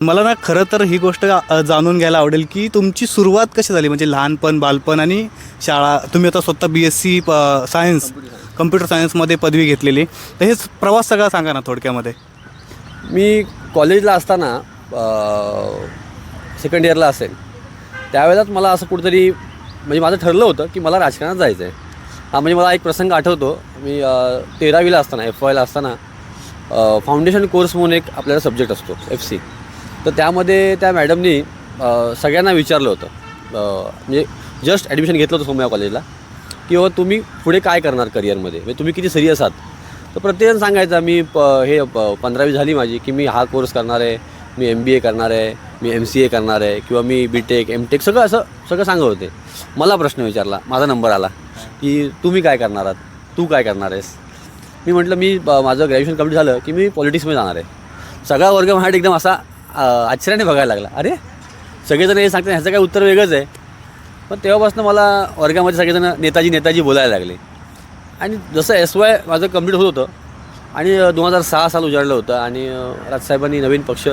मला ना खरं तर ही गोष्ट जाणून घ्यायला आवडेल की तुमची सुरुवात कशी झाली? म्हणजे लहानपण बालपण आणि शाळा तुम्ही आता स्वतः B S C science computer सायन्समध्ये पदवी घेतलेली. तर हे प्रवास सगळा सांगा ना थोडक्यामध्ये. मी कॉलेजला असताना सेकंड इयरला असेल. त्यावेळेलाच मला असं कुठंतरी म्हणजे माझं ठरलं होतं की मला राजकारणात जायचं आहे हा म्हणजे मला एक प्रसंग आठवतो. मी तेरावीला असताना एफ वायला असताना फाउंडेशन कोर्स म्हणून एक आपल्याला सब्जेक्ट असतो एफ सी तर त्यामध्ये त्या मॅडमनी सगळ्यांना विचारलं होतं. म्हणजे जस्ट ॲडमिशन घेतलं होतं सोमया कॉलेजला की बाबा तुम्ही पुढे काय करणार करिअरमध्ये म्हणजे तुम्ही किती सिरियस आहात? तर प्रत्येकजण सांगायचा मी प हे प पंधरावी झाली माझी की मी हा कोर्स करणार आहे मी एम बी ए करणार आहे मी एम सी ए करणार आहे किंवा मी बी टेक एम टेक सगळं असं सगळं सांगत होते. मला प्रश्न विचारला माझा नंबर आला की तुम्ही काय करणार आहात? तू काय करणार आहेस? मी म्हटलं मी माझं ग्रॅज्युएशन कंप्लीट झालं की मी पॉलिटिक्समध्ये जाणार आहे. सगळा वर्ग माझ्या एकदम असा आश्चर्याने बघायला लागला. अरे सगळेजण हे सांगतात ह्याचं काय उत्तर वेगळंच आहे. पण तेव्हापासून मला वर्गामध्ये सगळेजण नेताजी नेताजी बोलायला लागले. आणि जसं एस वाय माझं कंप्लीट होत होतं आणि दोन हजार सहा साल उजाडलं होतं आणि राजसाहेबांनी नवीन पक्ष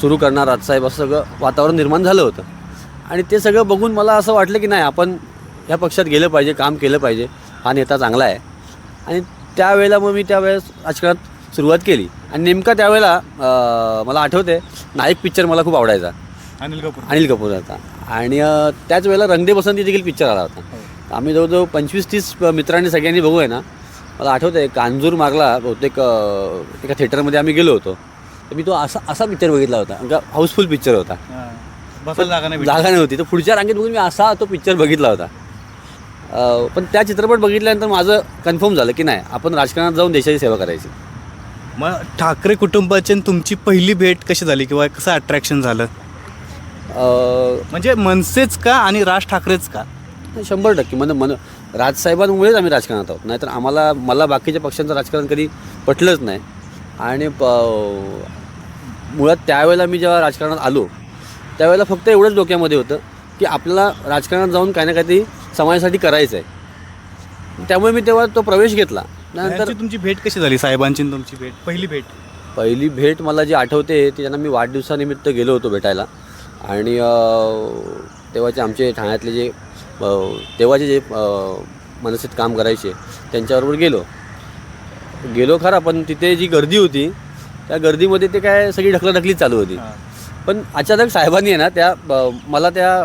सुरू करणार राजसाहेब असं सगळं वातावरण निर्माण झालं होतं. आणि ते सगळं बघून मला असं वाटलं की नाही आपण ह्या पक्षात गेलं पाहिजे काम केलं पाहिजे हा नेता चांगला आहे. आणि त्यावेळेला मग मी त्यावेळेस राजकारणात सुरुवात केली. आणि नेमका त्यावेळेला मला आठवते नायक पिक्चर मला खूप आवडायचा. अनिल कपूर. अनिल कपूरचा आणि अ, त्याच वेळेला रंगदे बसंती देखील पिक्चर आला होता. आम्ही जवळजवळ पंचवीस तीस मित्रांनी सगळ्यांनी बघू आहे ना मला आठवतं आहे कांजूर मागला बहुतेक एका थिएटरमध्ये आम्ही गेलो होतो. तर मी तो असा असा पिक्चर बघितला होता. का हाऊसफुल पिक्चर होता. जागा नाही नव्हती तर पुढच्या रांगेत बघून मी असा तो पिक्चर बघितला होता. पण त्या चित्रपट बघितल्यानंतर माझं कन्फर्म झालं की नाही आपण राजकारणात जाऊन देशाची सेवा करायची. मग ठाकरे कुटुंबाची आणि तुमची पहिली भेट कशी झाली किंवा कसं अट्रॅक्शन झालं? म्हणजे मनसेच का आणि राज ठाकरेच का? शंभर टक्के. मन मन राजसाहेबांमुळेच आम्ही राजकारणात आहोत. नाहीतर आम्हाला मला बाकीच्या पक्षांचं राजकारण कधी पटलंच नाही. आणि प मुळात त्यावेळेला मी जेव्हा राजकारणात आलो त्यावेळेला फक्त एवढंच डोक्यामध्ये होतं की आपल्याला राजकारणात जाऊन काही ना काहीतरी समाजासाठी करायचं आहे त्यामुळे मी तेव्हा तो प्रवेश घेतला. यांची तुमची भेट कशी झाली? साहेबांची आणि तुमची भेट पहिली भेट? पहिली भेट मला जी आठवते ती त्यांना मी वाढदिवसानिमित्त गेलो होतो भेटायला. आणि अ, तेव्हाचे आमचे ठाण्यातले जे अ, तेव्हाचे जे अ, मनसेत काम करायचे त्यांच्याबरोबर गेलो. गेलो खरा पण तिथे जी गर्दी होती त्या गर्दीमध्ये ते काय सगळी ढकलाढकलीच चालू होती. पण अचानक साहेबांनी आहे ना त्या मला त्या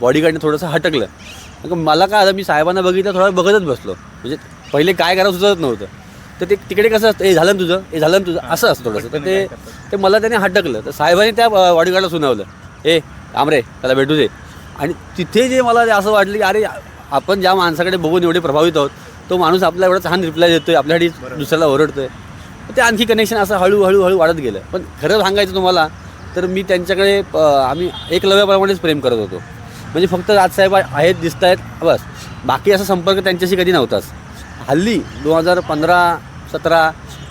बॉडीगार्डने थोडंसं हटकलं. कारण का मला काय आलं मी साहेबांना बघितलं थोडा वेळ बघतच बसलो. म्हणजे पहिले काय करावं सुचत नव्हतं. तर ते तिकडे कसं असतं ए झालं ना तुझं ए झालं ना तुझं. असं असतं थोडंसं. तर ते ते मला त्याने हटकलं. तर साहेबांनी त्या बॉडीगार्डला सुनावलं. ए आमरे त्याला भेटू दे. आणि तिथे जे मला असं वाटलं की अरे आपण ज्या माणसाकडे बघून एवढे प्रभावित आहोत तो माणूस आपला एवढा छान रिप्लाय देतोय आपल्यासाठी दुसऱ्याला ओरडतोय. ते आणखी कनेक्शन असं हळूहळू हळू वाढत गेलं. पण खरं सांगायचं तुम्हाला तर मी त्यांच्याकडे आम्ही एकलव्याप्रमाणेच प्रेम करत होतो. म्हणजे फक्त राजसाहेब आहेत दिसत आहेत बस. बाकी असा संपर्क त्यांच्याशी कधी नव्हताच. हल्ली दोन हजार पंधरा सतरा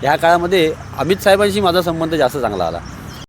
ह्या काळामध्ये अमित साहेबांशी माझा संबंध जास्त चांगला आला.